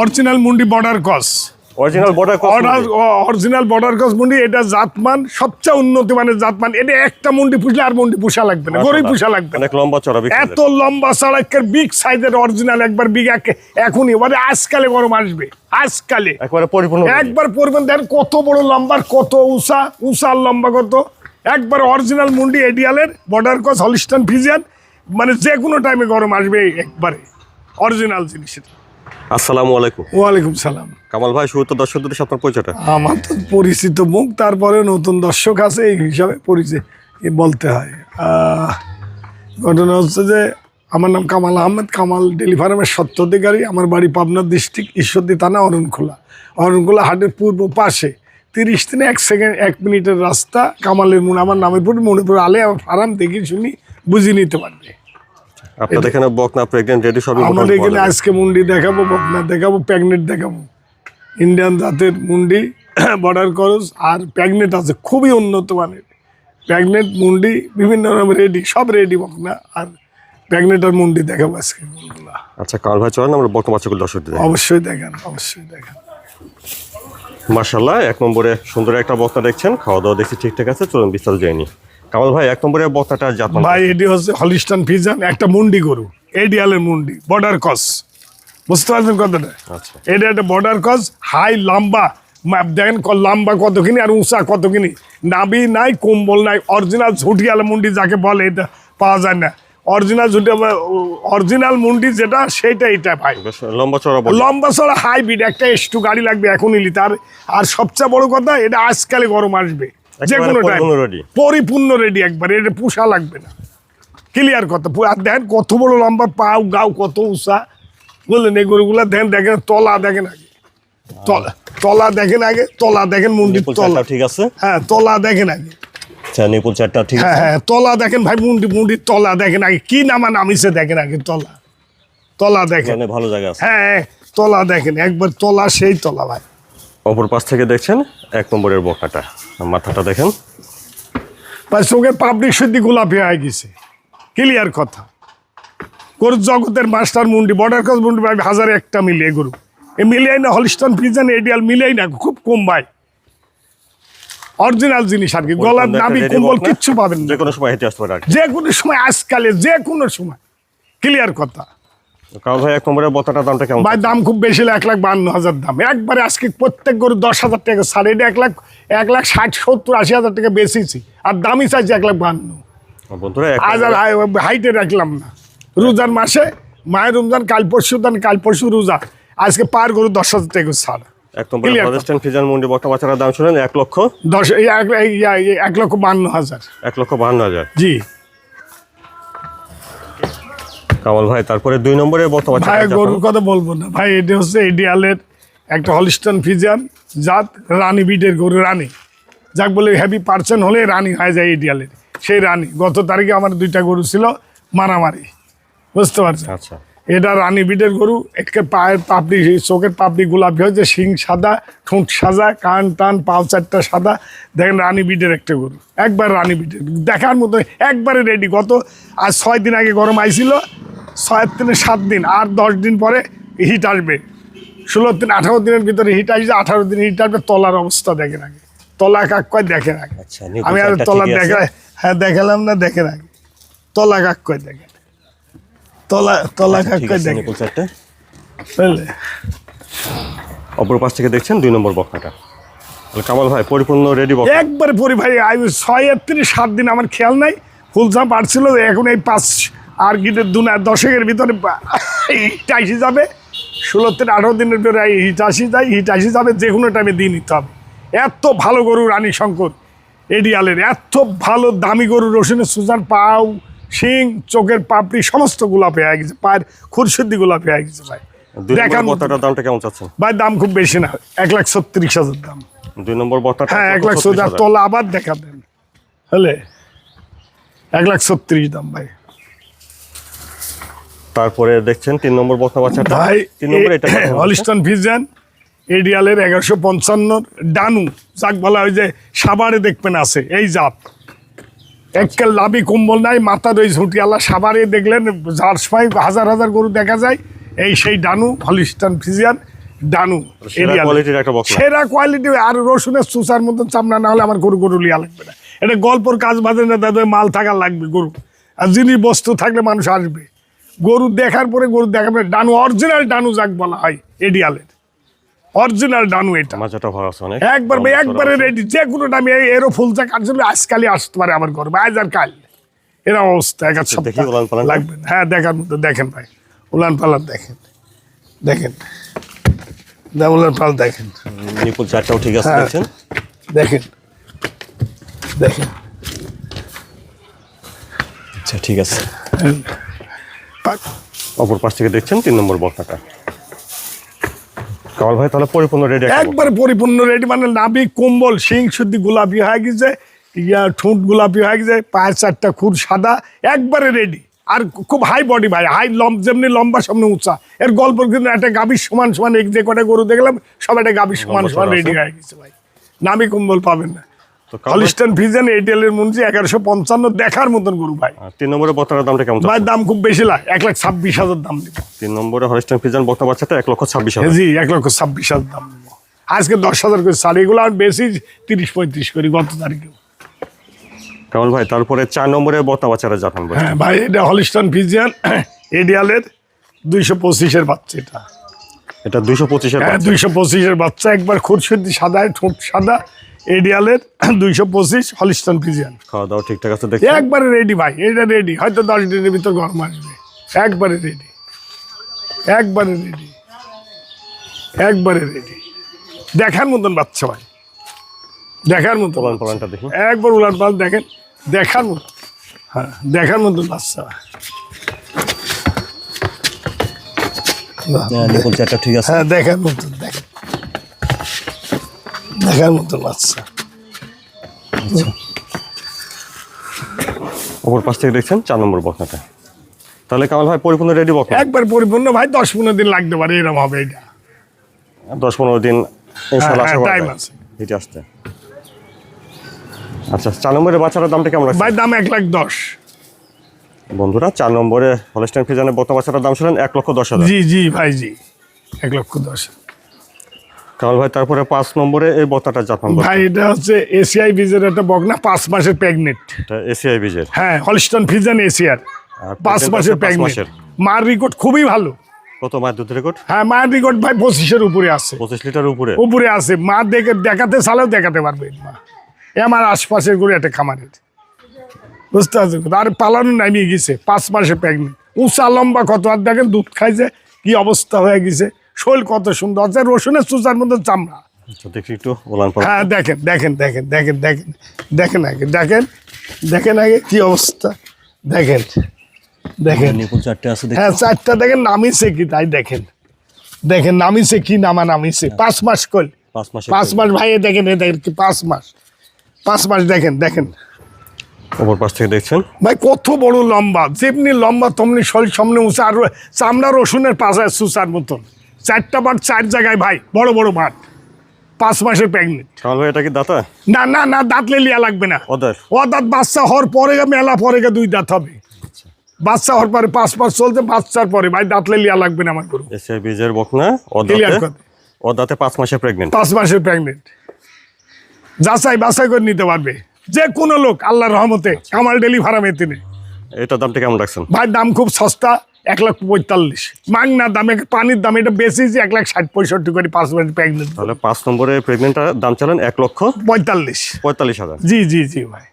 Original মুন্ডি border cross original border original border cross মুন্ডি এটা জাতমান সবচেয়ে উন্নত মানের জাতমান। এটা একটা মুন্ডি পুষলে আর মুন্ডি পুষা লাগবে না গরিব পুষা লাগবে অনেক লম্বা চড়া এত লম্বা সাড়াকের বিগ সাইজের অরিজিনাল একবার বিগ এখনই মানে আজকালে গরম আসবে আজকালে। একবারে পরিপূর্ণ একবার পরিমাণ দেন কত বড় লম্বার কত উষা উষার লম্বা কত। একবার অরিজিনাল মুন্ডি এডিয়ালের বর্ডার কস হলিস্টান ফিজিয়ান মানে যে কোনো টাইমে গরম আসবে একবারে অরিজিনাল জিনিসের। আসসালামু আলাইকুম। ওয়ালাইকুম সালাম। কামাল ভাই শুরু তো দর্শকদের সাথে আপনার পরিচয়টা? আমার তো পরিচিত মুখ তারপরে নতুন দর্শক আছে এই হিসাবে পরিচয় বলতে হয়। ঘটনা হচ্ছে যে আমার নাম কামাল আহমেদ কামাল ডেলি ফার্মের সত্যাধিকারী আমার বাড়ি পাবনা ডিস্ট্রিক্ট ঈশ্বরদী থানা অরণখোলা। অরণখোলা হাটের পূর্ব পাশে তিরিশ দিনে এক সেকেন্ড এক মিনিটের রাস্তা কামালের মনে আমার নামের পর মনে পড়ে আলে আমার ফার্ম দেখি শুনি বুঝে নিতে পারবে। আপনাদের এখানে বকনা প্রেগনেন্ট রেডি সবই আমাদের এখানে আজকে মুন্ডি দেখাবো বকনা দেখাবো প্যাগনেট দেখাবো। ইন্ডিয়ান জাতের মুন্ডি বর্ডার করস আর প্যাগনেট আছে খুবই উন্নত মানের। প্যাগনেট মুন্ডি বিভিন্ন রকম রেডি সব রেডি বকনা। আর প্যাগনেট আর মুন্ডি দেখাবো আজকে। আচ্ছা কামাল ভাই চলেন আমরা বকনা বাচ্চাগুলো দেখাই। অবশ্যই দেখান অবশ্যই দেখান। মার্শাল্লাহ এক নম্বরে সুন্দর একটা বক্তা দেখছেন। খাওয়া দাওয়া দেখছি ঠিকঠাক আছে চলুন বিস্তারিত যায়নি কামাল ভাই এক নম্বরে বক্তাটা জাত ভাই এটি হচ্ছে হলিস্টান ফিজান একটা মুন্ডি গরু। এডিয়ালের মুন্ডি বর্ডার কস বুঝতে পারছেন কথাটা? আচ্ছা। এটা একটা বর্ডার কস হাই লম্বা দেখেন লম্বা কতখানি আর উঁচা কতখানি। নাবি নাই কম্বল নাই অরিজিনাল ঝুটিয়ালা মুন্ডি যাকে বলে এটা পাওয়া যায় না। অরিজিনাল ঝুটি অরিজিনাল মুন্ডি যেটা সেটা এটা ভাই। লম্বা চড়া। লম্বা চড়া হাইব্রিড একটা একটু গাড়ি লাগবে এখনই নিতে আর আর সবচেয়ে বড় কথা এটা আজকালে গরম আসবে। যে কোনো টাইম পরিপূর্ণ রেডি একবার এটা পুষা লাগবে না। ক্লিয়ার কথা আর দেখেন কত বড় লম্বা পাও গাও কত উষা বললেন এই গরুগুলা দেখেন দেখেন তলা দেখেন আগে। তলা তলা দেখেন আগে তলা দেখেন মুন্ডির তলা। ঠিক আছে? হ্যাঁ তলা দেখেন আগে। আচ্ছা নিপুল চারটা ঠিক হ্যাঁ হ্যাঁ তলা দেখেন ভাই মুন্ডি মুন্ডির তলা দেখেন আগে। কি নামা নামিছে দেখেন আগে তলা। তলা দেখেন। এখানে ভালো জায়গা আছে। হ্যাঁ হ্যাঁ, তলা দেখেন একবার তলা সেই তলা ভাই। অপর পাশ থেকে দেখছেন এক নম্বরের বকনাটা মাথাটা দেখেন। ভাই চোখের পাবলিক সত্যি গোলাপি হয়ে গেছে। ক্লিয়ার কথা। গরুর জগতের মাস্টার মুন্ডি বর্ডার ক্রস মুন্ডি ভাই হাজারে একটা মিলিয়ে গরু। এ মিলিয়ে না হলিস্টন ফিজান এডিয়াল মিলিয়ে না খুব কম ভাই। অরিজিনাল জিনিস আর কি গলার নাবি কম্বল কিচ্ছু পাবেন যে কোনো সময় হেঁটে আসতে পারে যে কোনো সময় আজকালে যে কোনো সময়। ক্লিয়ার কথা। কামাল ভাই এক নম্বরের বকনাটার দামটা কেমন ভাই দাম খুব বেশি এক লাখ বান্ন হাজার দাম। একবারে আজকে প্রত্যেক গরু দশ হাজার টাকা। সাড়ে এটা এক লাখ এক লাখ ষাট সত্তর আশি হাজার টাকা বেশিছি আর দামই চাইছি এক লাখ বান্ন। বন্ধুরা আজ আর হাইটে রাখলাম না। রোজার মাসে মায়ের রমজান কাল পরশু দান কাল পরশু রোজা। আজকে পার গরু দশ হাজার টাকা ছাড়। এক নম্বরের clear প্রতিষ্ঠান ফিজান মুন্ডি বকনা বাচ্চাটার দাম শুনেন এক লক্ষ? দশ এক, লক্ষ বান্ন হাজার। এক লক্ষ বাহান্ন হাজার। জি। কামাল ভাই তারপরে দুই নম্বরে বকনা ভাই গরুর কথা বলব না। ভাই এটা হচ্ছে এডিয়ালের একটা হলিস্টন ফিজিয়ান জাত রানী বিটের গরু রানী। যাক বলে হ্যাপি পার্সেন্ট হলে রানী হয়ে যায় এডিয়ালের। সেই রানী। গত তারিখে আমার দুইটা গরু ছিল মারামারি। বুঝতে পারছেন? আচ্ছা। এটা রানী বিটের গরু। একটা পায়ের পাপড়ি চোখের পাপড়ি গোলাপি হয়েছে শিং সাদা ঠোঁট সাদা কান টান পাও চারটা সাদা। দেখেন রানী বিটের একটা গরু। একবার রানী বিটের। দেখার মতো একবারে রেডি গত আজ ছয় দিন আগে গরম আইছিল ছয় থেকে সাত দিন আর দশ দিন পরে হিট আসবে। ষোলো দিন আঠারো দিনের ভিতরে হিট আসবে আঠারো দিন হিট আসবে তলার অবস্থা দেখেন আগে। তলা কাক কয় দেখেন আগে। আচ্ছা, আমি আর তলা দেখা হ্যাঁ দেখালাম না দেখেন আগে। তলা কাক কয় দেখেন। তলা তলা কাক কয় আছে দেখেন। বুঝলে? অপর পাশ থেকে দেখছেন দুই নম্বর বকনাটা কামাল ভাই পরিপূর্ণ রেডি বকনা একবারে পরি ভাই ছয় একত্রিশ সাত দিন আমার খেয়াল নাই। ফুলচাপ পারছিল এখন এই পাঁচ আর গিটের দু না দশকের ভিতরে হিট আসি যাবে। ষোলো থেকে আঠারো দিনের ভিতরে হিট আসি যায় হিট আসি যাবে যে কোনো টাইমে দিয়ে নিতে হবে। এত ভালো গরু রানী শঙ্কর এডিয়ালের এত ভালো দামি গরু রসুনের সুজান পাও শিং চোখের পাপড়ি সমস্ত গোলাপ হয়ে গেছে পায়ের খুরশুদ্ধি গোলাপ হয়ে গেছে ভাই। দামটা কেমন ভাই দাম খুব বেশি না এক লাখ ছত্রিশ হাজার দাম। দুই নম্বর হ্যাঁ এক লাখ। তোলা আবার দেখা দেন হলে। এক লাখ ছত্রিশ দাম ভাই। তারপরে দেখছেন তিন নম্বর বকনা বাচ্চাটা। ভাই তিন নম্বর এটা? হলিস্টন ভিজন এডিয়ালের এগারোশো পঞ্চান্ন ডানু। যাক বলা হয় যে সাবারে দেখবেন আছে এই জাত। এককেল লাভি কম্বল নাই মাথার ওই ঝুঁটিয়ালা সাবারে দেখলেন যার সময় হাজার হাজার গরু দেখা যায়। এই সেই ডানু হলিস্টন ফিজিয়ান ডানু সেরা কোয়ালিটি আর রসুনের সুসার মতন চামড়া না হলে আমার গরু গরু লিয়া লাগবে না। এটা গল্পর কাজ বাজে না দাদা মাল থাকা লাগবে গরু। আর জিনিস বস্তু থাকলে মানুষ আসবে। গরু দেখার পরে গরু দেখার পরে ডানু অরিজিনাল ডানু যাক বলা হয় এডিয়ালের। অরিজিনাল ডানু এটা। মাজাটা ভালো আছে অনেক। একবার ভাই, একবারে রেডি যে কোনো টাইমে এরও ফুলটা কাটছিল আজকালই আসতে পারে আমার ঘর। আজ আর কাল। এরকম অবস্থা এক আধ দেখি সপ্তাহ লাগবে হ্যাঁ দেখার মতো দেখেন ভাই উলান পালান দেখেন। দেখেন। উলান পাল দেখেন। নিপুল চারটাও ঠিক আছে হ্যাঁ। দেখছেন? দেখেন। দেখেন। আচ্ছা ঠিক আছে। পাক- অপর পাশ থেকে দেখছেন তিন নম্বর বকনাটা কামাল ভাই তাহলে পরিপূর্ণ রেডি একবারে পরিপূর্ণ রেডি মানে নাবি কম্বল শিং শুদ্ধি গোলাপি হয়ে গেছে ইয়া ঠোঁট গোলাপি হয়ে গেছে পায়ের চারটা খুর সাদা একবারে রেডি। আর খুব হাই বডি ভাই হাই লম যেমনি লম্বা সামনে উঁচা। এর গল্প কিন্তু একটা গাভীর সমান সমান এক যে কটা গরু দেখলাম সব একটা গাভীর সমান সমান রেডি হয়ে গেছে ভাই। নামি কম্বল পাবেন না। হলিস্টান এটিএল এর এগারোশো পঞ্চান্ন দেখার মতন গরু ভাই। তিন নম্বরের দামটা কেমন ভাই দাম খুব বেশি লাগে এক লাখ ছাব্বিশ হাজার দাম দিব। তিন নম্বরে হলিস্টান বাচ্চাটা এক লক্ষ ছাব্বিশ হাজার। জি এক লক্ষ ছাব্বিশ হাজার দাম দেবো। আজকে দশ হাজার করে এগুলো আর বেশি তিরিশ পঁয়ত্রিশ করি গত তারিখে কামাল ভাই তারপরে চার নম্বরে বকনা বাচ্চারা জানান ভাই হ্যাঁ ভাই এটা হলিস্টন ফিজিয়ান এডিয়ালের দুইশো পঁচিশের বাচ্চা এটা। এটা দুইশো পঁচিশের হ্যাঁ দুইশো পঁচিশের বাচ্চা একবার খুরশুদ্দি সাদা ঠোঁট সাদা এডিয়ালের দুইশো পঁচিশ হলিস্টন ফিজিয়ান। খাওয়া দাওয়া ঠিকঠাক আছে দেখছেন? একবারে রেডি ভাই এটা রেডি হয়তো দশ দিনের ভিতর গরম আসবে। একবারে রেডি একবারে রেডি একবারে রেডি দেখার মতন বাচ্চা ভাই। দেখার মতন পলান পলানটা দেখি একবার উলান পাল দেখেন। দেখার মতো হ্যাঁ দেখার মতন বাচ্চা চারটা ঠিক আছে। হ্যাঁ দেখার মতন। দেখেন দেখার মতন বাচ্চা অপর পাশ থেকে দেখছেন চার নম্বর বকনাটা। তাহলে কামাল ভাই পরিপূর্ণ রেডি বকনা? একবার পরিপূর্ণ ভাই দশ পনেরো দিন লাগতে পারে এরকম হবে এটা। দশ পনেরো দিন হ্যাঁ, আছে। হেঁটে আসতে আচ্ছা চার নম্বরের বাচ্চাটার দামটা কেমন লাগছে ভাই দাম এক লাখ দশ। বন্ধুরা চার নম্বরে হলস্টাইন ফিজানের বর্তমান বাচ্চাটার দাম ছিলেন এক লক্ষ দশ হাজার। জি জি ভাই জি। এক লক্ষ দশ কামাল ভাই তারপরে পাঁচ নম্বরে এই বত্তাটা জাপান ভাই এটা হচ্ছে এসিআই বীজের একটা বকনা পাঁচ মাসের প্রেগনেন্ট এসিআই বীজের হ্যাঁ হলিস্টন ফিজান এসিয়ার আর পাঁচ মাসের আছে প্রেগনেন্ট মার রেকর্ড খুবই ভালো। কত মায়ের দুধ রেকর্ড? হ্যাঁ মার রেকর্ড ভাই পঁচিশের উপরে আছে। পঁচিশ লিটার উপরে? উপরে আছে। মা দেখে দেখাতে চালেও দেখাতে পারবে মা এ আমার আশপাশের একটা খামারের। বুঝতে পারছেন তো? আর পালানো নামিয়ে গেছে পাঁচ মাসে প্রেগনেন্ট উঁচা লম্বা কত? আর দেখেন দুধ খাইছে কি অবস্থা হয়ে গেছে। শোল কত সুন্দর আছে রসুনের চুচার মধ্যে চামড়া। আচ্ছা, একটু হ্যাঁ দেখেন দেখেন দেখেন দেখেন দেখেন দেখেন আগে দেখেন দেখেন আগে কি অবস্থা। দেখেন দেখেন। নিপুল চারটে আছে হ্যাঁ চারটা দেখেন নামিছে কি তাই দেখেন। দেখেন নামিছে কি নামা নামিছে পাঁচ মাস কল। পাঁচ মাসে পাঁচ মাস ভাই দেখেন এ দেখেন কি পাঁচ মাস। পাঁচ মাস দেখেন দেখেন। অপর পাশ থেকে দেখছেন? ভাই কত বড় লম্বা যেমনি লম্বা তেমনি শল সামনে উঁচা আর চামড়া রসুনের পাশায় সুসার মতন। চারটা মাঠ চার জায়গায় ভাই বড় বড় মাঠ। পাঁচ মাসের প্রেগনেন্ট ভাই এটা কি দাতা? না না না দাঁত লিয়া লাগবে না। ওদের ও দাঁত বাচ্চা হওয়ার পরে মেলা পরে দুই দাঁত হবে। বাচ্চা হওয়ার পরে পাঁচ মাস চলতে বাচ্চার পরে। ভাই দাঁত লিয়া লাগবে না আমার গরু। এসিআই বীজের বকনা ও Clear দাঁতে কর। ও দাঁতে পাঁচ মাসে প্রেগনেন্ট পাঁচ মাসের প্রেগনেন্ট যাচাই বাছাই করে নিতে পারবে। যে কোনো লোক আল্লাহর রহমতে কামাল ডেলি ফার্মে তিনি এটার দামটা কেমন রাখছেন? ভাই দাম খুব সস্তা। এক লাখ পঁয়তাল্লিশ। মাংনা দামে পানির দাম এটা বেশি এক লাখ ষাট পঁয়ষট্টি করে পাঁচ মাস প্রেগনেন্ট তাহলে পাঁচ নম্বরে প্রেগনেন্টটার দাম চালেন এক লক্ষ পঁয়তাল্লিশ। পঁয়তাল্লিশ হাজার। জি জি জি ভাই।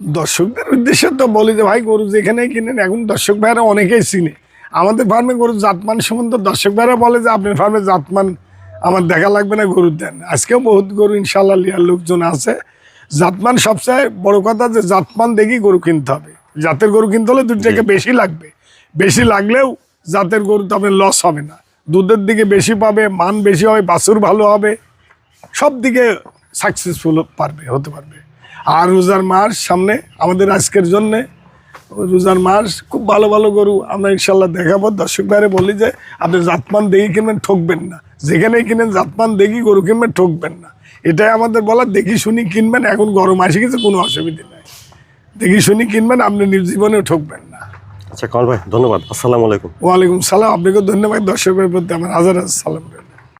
দর্শকদের উদ্দেশ্যে তো বলি যে ভাই গরু যেখানে কিনেন এখন দর্শক ভাইরা অনেকেই চিনে। আমাদের ফার্মে গরু জাতমান সম্বন্ধে দর্শক ভাইরা বলে যে আপনার ফার্মে জাতমান আমার দেখা লাগবে না গরুর দেন। আজকেও বহুত গরু ইনশাল্লাহ লিয়ার লোকজন আছে। জাতমান সবচেয়ে বড় কথা যে জাতমান দেখি গরু কিনতে হবে। জাতের গরু কিনতে হলে দুধ থেকে বেশি লাগবে। বেশি লাগলেও জাতের গরু তো আপনার লস হবে না। দুধের দিকে বেশি পাবে, মান বেশি হবে, বাছুর ভালো হবে, সব দিকে সাকসেসফুল পারবে, হতে পারবে। আর রোজার মাস সামনে আমাদের আজকের জন্যে, রোজার মাস খুব ভালো ভালো গরু আমরা ইনশাল্লাহ দেখাবো। দর্শক ভাইরে বলি যে, আপনি জাতমান দেখি কিনবেন, ঠকবেন না। যেখানেই কিনেন, জাতমান দেখি গরু কিনবেন, ঠকবেন না। এটাই আমাদের বলা, দেখি শুনি কিনবেন, এখন গরম আসে গেছে, কোনো অসুবিধে নেই। দেখি শুনি কিনবেন, আপনি নিজ জীবনেও ঠকবেন না। আচ্ছা কল ভাই, ধন্যবাদ। আসসালামু আলাইকুম। ওয়ালাইকুম সালাম। আপনাকে ধন্যবাদ দর্শকের প্রতি আমার হাজার হাজার সালাম।